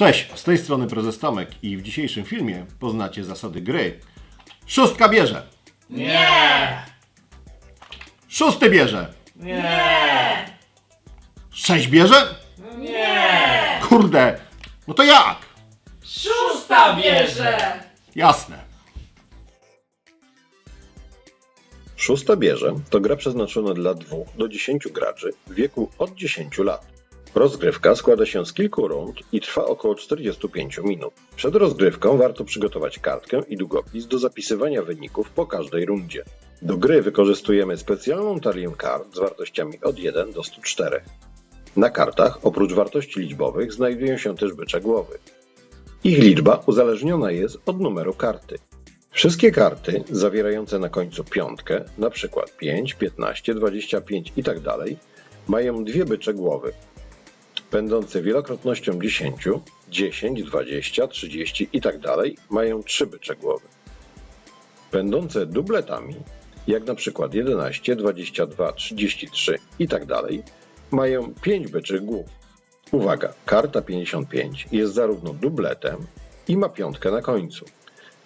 Cześć, z tej strony Prezes Tomek i w dzisiejszym filmie poznacie zasady gry. Szóstka bierze. Nie! Szósty bierze. Nie! Sześć bierze? Nie! Kurde, no to jak? Szósta bierze! Jasne. Szósta bierze to gra przeznaczona dla 2 do 10 graczy w wieku od 10 lat. Rozgrywka składa się z kilku rund i trwa około 45 minut. Przed rozgrywką warto przygotować kartkę i długopis do zapisywania wyników po każdej rundzie. Do gry wykorzystujemy specjalną talię kart z wartościami od 1 do 104. Na kartach oprócz wartości liczbowych znajdują się też bycze głowy. Ich liczba uzależniona jest od numeru karty. Wszystkie karty zawierające na końcu piątkę, np. 5, 15, 25 itd., mają dwie bycze głowy, będące wielokrotnością 10, 10, 20, 30 itd. mają trzy bycze głowy. Będące dubletami, jak np. 11, 22, 33 itd., mają 5 byczych głów. Uwaga, karta 55 jest zarówno dubletem i ma piątkę na końcu.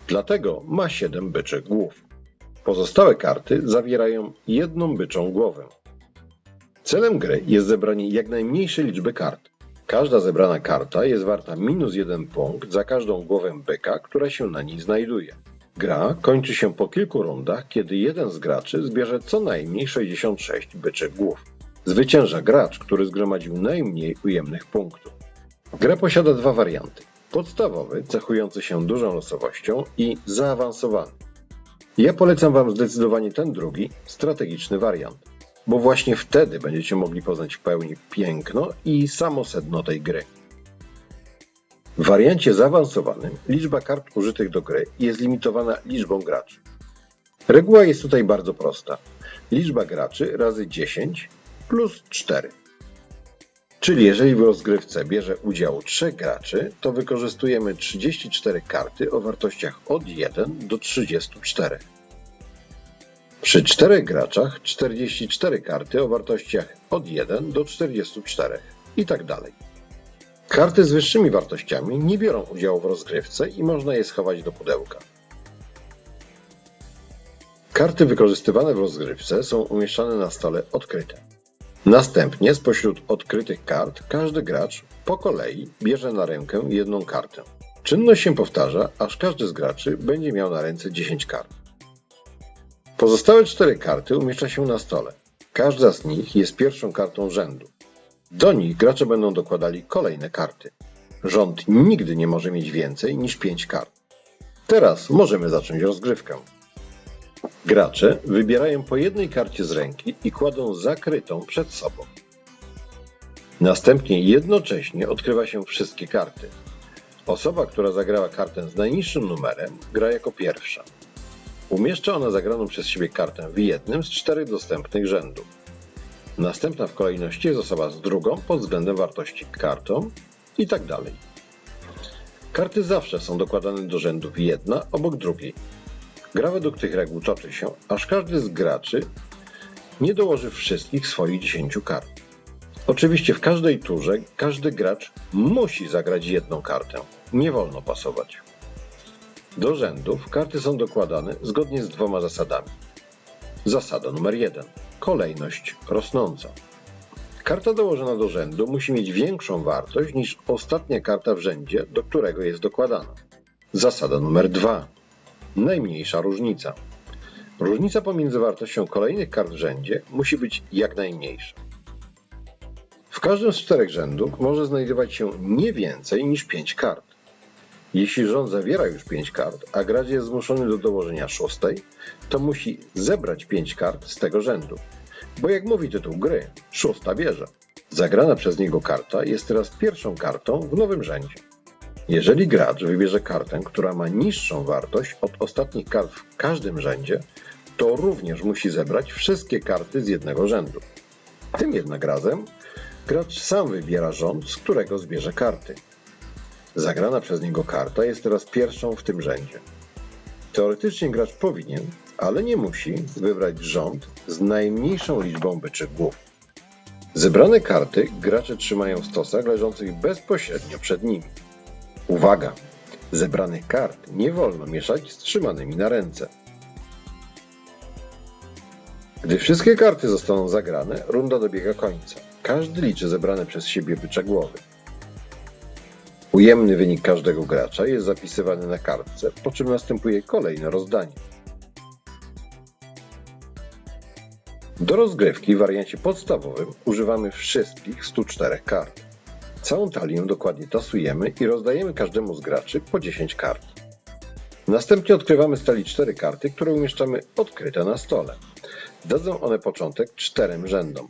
Dlatego ma 7 byczych głów. Pozostałe karty zawierają jedną byczą głowę. Celem gry jest zebranie jak najmniejszej liczby kart. Każda zebrana karta jest warta minus jeden punkt za każdą głowę byka, która się na niej znajduje. Gra kończy się po kilku rundach, kiedy jeden z graczy zbierze co najmniej 66 byczych głów. Zwycięża gracz, który zgromadził najmniej ujemnych punktów. Gra posiada dwa warianty. Podstawowy, cechujący się dużą losowością i zaawansowany. Ja polecam Wam zdecydowanie ten drugi, strategiczny wariant, bo właśnie wtedy będziecie mogli poznać w pełni piękno i samo sedno tej gry. W wariancie zaawansowanym liczba kart użytych do gry jest limitowana liczbą graczy. Reguła jest tutaj bardzo prosta. Liczba graczy razy 10 plus 4. Czyli jeżeli w rozgrywce bierze udział 3 graczy, to wykorzystujemy 34 karty o wartościach od 1 do 34. Przy 4 graczach 44 karty o wartościach od 1 do 44 i tak dalej. Karty z wyższymi wartościami nie biorą udziału w rozgrywce i można je schować do pudełka. Karty wykorzystywane w rozgrywce są umieszczane na stole odkryte. Następnie spośród odkrytych kart każdy gracz po kolei bierze na rękę jedną kartę. Czynność się powtarza, aż każdy z graczy będzie miał na ręce 10 kart. Pozostałe cztery karty umieszcza się na stole. Każda z nich jest pierwszą kartą rzędu. Do nich gracze będą dokładali kolejne karty. Rząd nigdy nie może mieć więcej niż 5 kart. Teraz możemy zacząć rozgrywkę. Gracze wybierają po jednej karcie z ręki i kładą zakrytą przed sobą. Następnie jednocześnie odkrywa się wszystkie karty. Osoba, która zagrała kartę z najniższym numerem, gra jako pierwsza. Umieszcza ona zagraną przez siebie kartę w jednym z czterech dostępnych rzędów. Następna w kolejności jest osoba z drugą pod względem wartości kartą i tak dalej. Karty zawsze są dokładane do rzędów jedna obok drugiej. Gra według tych reguł toczy się, aż każdy z graczy nie dołoży wszystkich swoich 10 kart. Oczywiście w każdej turze każdy gracz musi zagrać jedną kartę. Nie wolno pasować. Do rzędów karty są dokładane zgodnie z dwoma zasadami. Zasada numer 1. Kolejność rosnąca. Karta dołożona do rzędu musi mieć większą wartość niż ostatnia karta w rzędzie, do którego jest dokładana. Zasada numer 2 najmniejsza różnica. Różnica pomiędzy wartością kolejnych kart w rzędzie musi być jak najmniejsza. W każdym z czterech rzędów może znajdować się nie więcej niż 5 kart. Jeśli rząd zawiera już 5 kart, a gracz jest zmuszony do dołożenia szóstej, to musi zebrać 5 kart z tego rzędu. Bo jak mówi tytuł gry, szósta bierze. Zagrana przez niego karta jest teraz pierwszą kartą w nowym rzędzie. Jeżeli gracz wybierze kartę, która ma niższą wartość od ostatnich kart w każdym rzędzie, to również musi zebrać wszystkie karty z jednego rzędu. Tym jednak razem gracz sam wybiera rząd, z którego zbierze karty. Zagrana przez niego karta jest teraz pierwszą w tym rzędzie. Teoretycznie gracz powinien, ale nie musi, wybrać rząd z najmniejszą liczbą byczych głów. Zebrane karty gracze trzymają w stosach leżących bezpośrednio przed nimi. Uwaga! Zebranych kart nie wolno mieszać z trzymanymi na ręce. Gdy wszystkie karty zostaną zagrane, runda dobiega końca. Każdy liczy zebrane przez siebie bycze głowy. Ujemny wynik każdego gracza jest zapisywany na kartce, po czym następuje kolejne rozdanie. Do rozgrywki w wariancie podstawowym używamy wszystkich 104 kart. Całą talię dokładnie tasujemy i rozdajemy każdemu z graczy po 10 kart. Następnie odkrywamy z talii 4 karty, które umieszczamy odkryte na stole. Dadzą one początek czterem rzędom.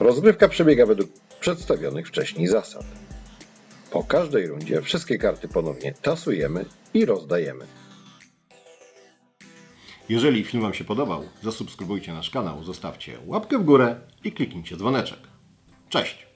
Rozgrywka przebiega według przedstawionych wcześniej zasad. Po każdej rundzie wszystkie karty ponownie tasujemy i rozdajemy. Jeżeli film Wam się podobał, zasubskrybujcie nasz kanał, zostawcie łapkę w górę i kliknijcie dzwoneczek. Cześć!